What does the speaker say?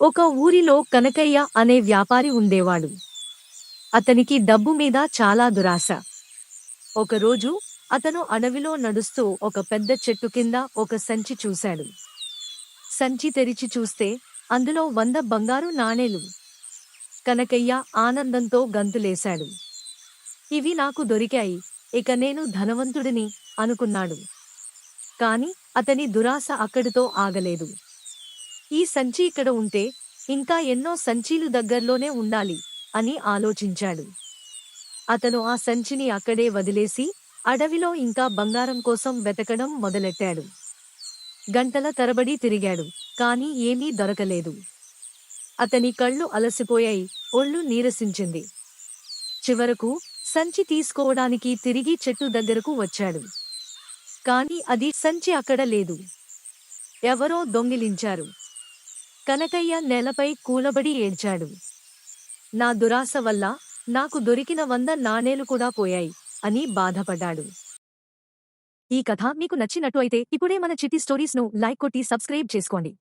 ఒక ఊరిలో కనకయ్య అనే వ్యాపారి ఉండేవాడు. అతనికి డబ్బు మీద చాలా దురాశ. ఒకరోజు అతను అడవిలో నడుస్తూ ఒక పెద్ద చెట్టు కింద ఒక సంచి చూశాడు. సంచి తెరిచి చూస్తే అందులో వంద బంగారు నాణేలు. కనకయ్య ఆనందంతో గంతులేశాడు. ఇవి నాకు దొరికాయి ఇక నేను ధనవంతుడిని అనుకున్నాడు. కాని అతని దురాశ అక్కడితో ఆగలేదు. ఈ సంచి ఇక్కడ ఉంటే ఇంకా ఎన్నో సంచీలు దగ్గర్లోనే ఉండాలి అని ఆలోచించాడు. అతను ఆ సంచిని అక్కడే వదిలేసి అడవిలో ఇంకా బంగారం కోసం వెతకడం మొదలెట్టాడు. గంటల తరబడి తిరిగాడు కానీ ఏమీ దొరకలేదు. అతని కళ్ళు అలసిపోయాయి ఒళ్ళు నీరసించింది. చివరకు సంచి తీసుకోవడానికి తిరిగి చెట్టు దగ్గరకు వచ్చాడు. కానీ అది సంచి అక్కడ లేదు. ఎవరో దొంగిలించారు. కనకయ్య నేలపై కూలబడి ఏడ్చాడు. నా దురాశ వల్ల నాకు దొరికిన వంద నాణేలు కూడా పోయాయి అని బాధపడ్డాడు. ఈ కథ మీకు నచ్చినట్టు అయితే ఇప్పుడే మన చిట్టి స్టోరీస్ను లైక్ కొట్టి సబ్స్క్రైబ్ చేసుకోండి.